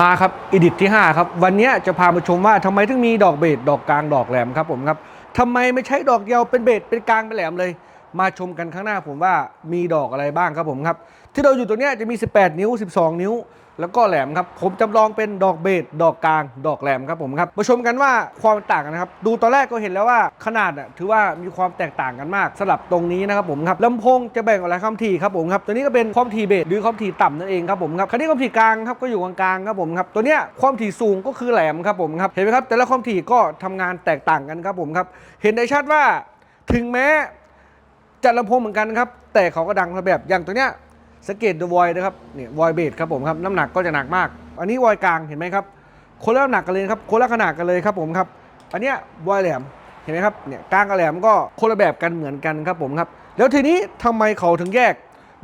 มาครับอิดิทที่ 5 ครับ วันนี้จะพามาชมว่าทำไมถึงมีดอกเบสดอกกลางดอกแหลมครับผมครับทำไมไม่ใช้ดอกเดียวเป็นเบสเป็นกลางเป็นแหลมเลย มาชมกันข้างหน้าผมว่ามีดอกอะไรบ้างครับผมครับ ที่เราอยู่ตรงนี้จะมี 18 นิ้ว 12 นิ้ว แล้วก็แหลมครับ ผมจำลองเป็นดอกเบสดอกกลาง ดอกแหลมครับผมครับ มาชมกันว่าความต่างกันนะครับ ดูตอนแรกก็เห็นแล้วว่าขนาดอะถือว่ามีความแตกต่างกันมากสลับตรงนี้นะครับผมครับลำโพงจะแบ่งออกหลายความถี่ครับผมครับ ตัวนี้ก็เป็นความถี่เบสหรือความถี่ต่ำนั่นเองครับผมครับคราวนี้ความถี่กลางครับก็อยู่กลางๆครับผมครับตัวเนี้ยความถี่สูงก็คือแหลมครับผมครับเห็นไหมครับ แต่ละความถี่ก็ทำงานแตกต่างกันครับผมครับเห็นได้ชัดว่าถึงแม้จัดลำโพงเหมือนกันครับแต่เขาก็ดังคนละแบบอย่างตัวเนี้ย สังเกตดูวอยนะครับเนี่ยวอยเบสครับผมครับน้ำหนักก็จะหนักมาก อันนี้วอยกลางเห็นไหมครับคนละน้ำหนักกันเลยครับคนละขนาดกันเลยครับผมครับอันเนี้ยวอยแหลมเห็นไหมครับเนี่ยกลางกับแหลมก็คนละแบบกันเหมือนกันครับผมครับแล้วทีนี้ทำไมเขาถึงแยก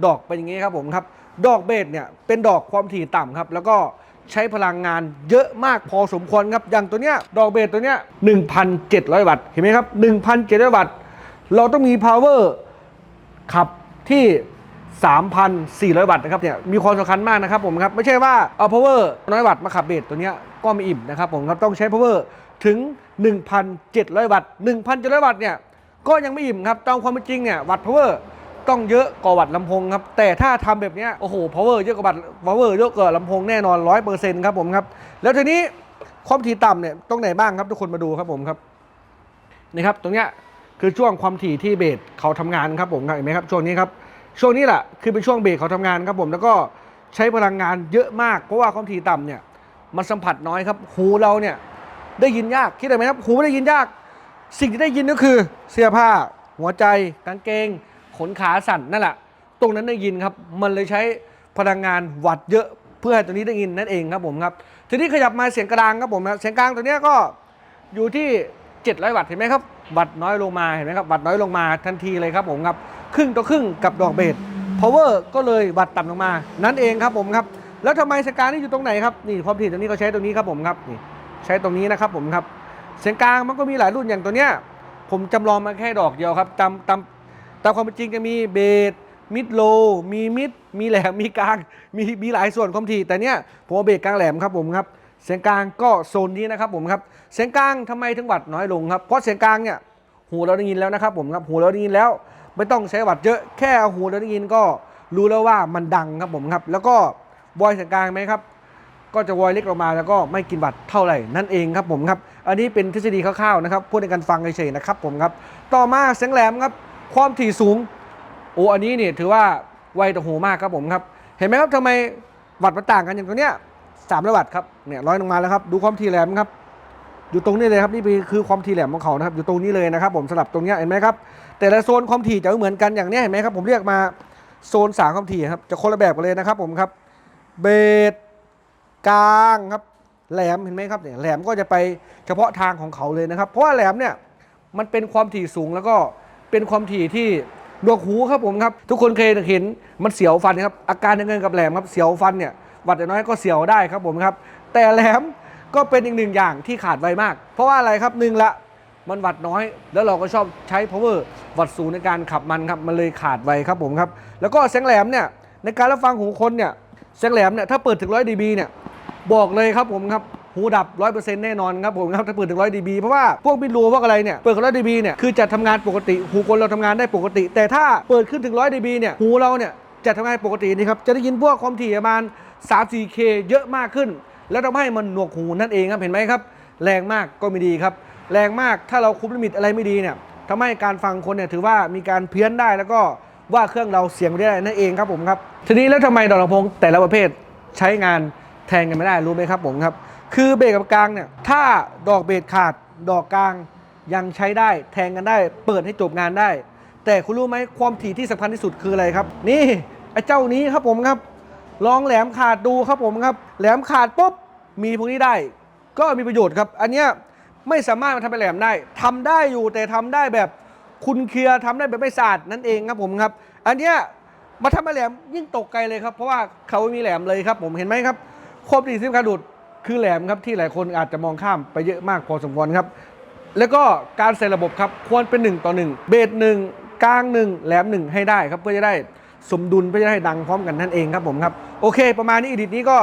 ดอกเป็นอย่างนี้ครับผมครับดอกเบสเนี่ยเป็นดอกความถี่ต่ำครับแล้วก็ใช้พลังงานเยอะมากพอสมควรครับอย่างตัวเนี้ยดอกเบสตัวเนี้ย1,700 วัตต์เห็นไหมครับ 1,700 วัตต์ เราต้องมี power ขับที่ 3,400 วัตต์นะครับเนี่ยมีความสำคัญมากนะครับผมครับไม่ใช่ว่าเอา power น้อยวัตต์มาขับเบสตัวเนี้ยก็ไม่อิ่มนะครับผมครับต้องใช้ power ถึง 1,700 วัตต์ 1,700 วัตต์เนี่ยก็ยังไม่อิ่มครับตามความเป็นจริงเนี่ยวัตต์ power ต้องเยอะกว่าวัตต์ลำโพงครับแต่ถ้าทำแบบเนี้ยโอ้โห power เยอะกว่าวัตต์ power เยอะกว่าลำโพงแน่นอน 100%ครับผมครับแล้วทีนี้ความถี่ต่ำเนี่ยตรงไหนบ้างครับทุกคนมาดูครับผมครับนี่ครับตรงเนี้ยคือช่วงความถี่ที่เบสเขาทำงานครับผมครับเห็นไหมครับช่วงนี้ครับ ช่วงนี้แหละคือเป็นช่วงเบสเขาทำงานครับผมแล้วก็ใช้พลังงานเยอะมากเพราะว่าความถี่ต่ำเนี่ยมันสัมผัสน้อยครับ หูเราเนี่ยได้ยินยากคิดได้ไหมครับ หูไม่ได้ยินยาก สิ่งที่ได้ยินก็คือเสื้อผ้า หัวใจกางเกง ขนขาสั่นนั่นแหละ ตรงนั้นได้ยินครับ มันเลยใช้พลังงานวัดเยอะเพื่อให้ตัวนี้ได้ยินนั่นเองครับผมครับทีนี้ขยับมาเสียงกลางครับผมนะเสียงกลางตัวเนี้ยก็อยู่ที่ 700 วัตต์เห็นไหมครับวัตต์น้อยลงมาเห็นไหมครับวัตต์น้อยลงมาทันทีเลยครับผมครับครึ่งต่อครึ่งกับดอกเบส power ก็เลยวัตต์ต่ำลงมา นั่นเองครับผมครับแล้วทำไมสกานี่อยู่ตรงไหนครับนี่ความถี่ตรงนี้เขาใช้ตรงนี้ครับผมครับนี่ใช้ตรงนี้นะครับผมครับเสียงกลางมันก็มีหลายรุ่นอย่างตัวเนี้ยผมจำลองมาแค่ดอกเดียวครับตามตามตามความเป็นจริงจะมีเบสมิดโลมีมิดมีแหลมมีกลางมีมีหลายส่วนความถี่แต่เนี้ยผมเอาเบสกลางแหลมครับผมครับ เสียงกลางก็โซนนี้นะครับผมครับเสียงกลางทำไมถึงวัดน้อยลงครับเพราะเสียงกลางเนี่ยหูเราได้ยินแล้วนะครับผมครับหูเราได้ยินแล้ว ไม่ต้องใช้วัดเยอะแค่เอาหูเราได้ยินก็รู้แล้วว่ามันดังครับผมครับ แล้วก็บอยเสียงกลางไหมครับ ก็จะวอยเล็กลงมาแล้วก็ไม่กินวัตต์เท่าไหร่นั่นเองครับผมครับ อันนี้เป็นทฤษฎีคร่าวๆนะครับพูดในการฟังเฉยๆนะครับผมครับ ต่อมาเสียงแหลมครับ ความถี่สูงโอ้อันนี้เนี่ยถือว่าไวต่อหูมากครับผมครับ เห็นไหมครับทำไมวัตต์มันต่างกันอย่างตัวเนี้ย สามร้อยวัตครับเนี่ยร้อยลงมาแล้วครับดูความถี่แหลมครับ อยู่ตรงนี้เลยครับนี่คือความถี่แหลมของเขานะครับอยู่ตรงนี้เลยนะครับ ผมสลับตรงนี้เห็นไหมครับแต่ละโซนความถี่จะเหมือนกันอย่างนี้เห็นไหมครับผมเรียกมาโซนสามความถี่ครับจะคนละแบบกันเลยนะครับ ผมครับเบสกลางครับแหลมเห็นไหมครับเนี่ยแหลมก็จะไปเฉพาะทางของเขาเลยนะครับ เพราะว่าแหลมเนี่ยมันเป็นความถี่สูงแล้วก็เป็นความถี่ที่ดวกหูครับผมครับ ทุกคนเคยเห็นมันเสียวฟันครับอาการเงินกับแหลมครับเสียวฟันเนี่ย วัดอย่น้อยก็เสียวได้ครับผมครับ แต่แหลมก็เป็นอีกหนึ่งอย่างที่ขาดไวมาก เพราะว่าอะไรครับหนึ่งละมันวัดน้อย แล้วเราก็ชอบใช้ power วัดสูงในการขับมันครับมันเลยขาดไวครับผมครับ แล้วก็เสียงแหลมเนี่ยในการรับฟังหูคนเนี่ยเสียงแหลมเนี่ยถ้าเปิดถึง100 dB เนี่ยบอกเลยครับผมครับหูดับ 100%แน่นอนครับผมครับถ้าเปิดถึง100 dB เพราะว่าพวกบิดรูพวกอะไรเนี่ยเปิดถึง100 dB เนี่ยคือจะทำงานปกติ หูคนเราทำงานได้ปกติ แต่ถ้าเปิดขึ้นถึง100 dB เนี่ยหูเราเนี่ยจะทำงานปกตินี่ครับจะได้ยินพวกความถี่ประมาณ 3-4K เยอะมากขึ้น แล้วทำให้มันหนวกหูนั่นเองครับเห็นไหมครับ แรงมากก็ไม่ดีครับ แรงมากถ้าเราคุมลิมิตอะไรไม่ดีเนี่ยทำให้การฟังคนเนี่ยถือว่ามีการเพี้ยนได้แล้วก็ว่าเครื่องเราเสียงไม่ได้นั่นเองครับผมครับทีนี้แล้วทำไมดอกลำโพงแต่ละประเภทใช้งานแทนกันไม่ได้รู้ไหมครับผมครับ คือเบสกับกลางเนี่ยถ้าดอกเบสขาดดอกกลางยังใช้ได้แทงกันได้ เปิดให้จบงานได้ แต่คุณรู้ไหมความถี่ที่สำคัญที่สุดคืออะไรครับ นี่ไอ้เจ้านี้ครับผมครับ ลองแหลมขาดดูครับผมครับ แหลมขาดปุ๊บมีพวกนี้ได้ ก็มีประโยชน์ครับ อันเนี้ยไม่สามารถมาทำเป็นแหลมได้ทำได้อยู่แต่ทำได้แบบคุณเคลียร์ทำได้แบบไม่สะอาดนั่นเองครับผมครับ อันเนี้ยมาทำเป็นแหลมยิ่งตกไกลเลยครับเพราะว่าเขาไม่มีแหลมเลยครับ ผมเห็นไหมครับความดีที่สำคัญดุดคือแหลมครับที่หลายคนอาจจะมองข้ามไปเยอะมากพอสมควรครับ แล้วก็การใส่ระบบครับควรเป็น 1 ต่อ 1 เบสหนึ่งกลางหนึ่งแหลมหนึ่งให้ได้ครับเพื่อจะได้ สมดุลเพื่อจะได้ดังพร้อมกันนั่นเองครับผมครับโอเค ประมาณนี้อีดิทนี้ก็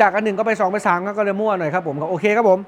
จากอันหนึ่งก็ไปสองไปสามก็เลยมั่วหน่อยครับผมโอเคครับผม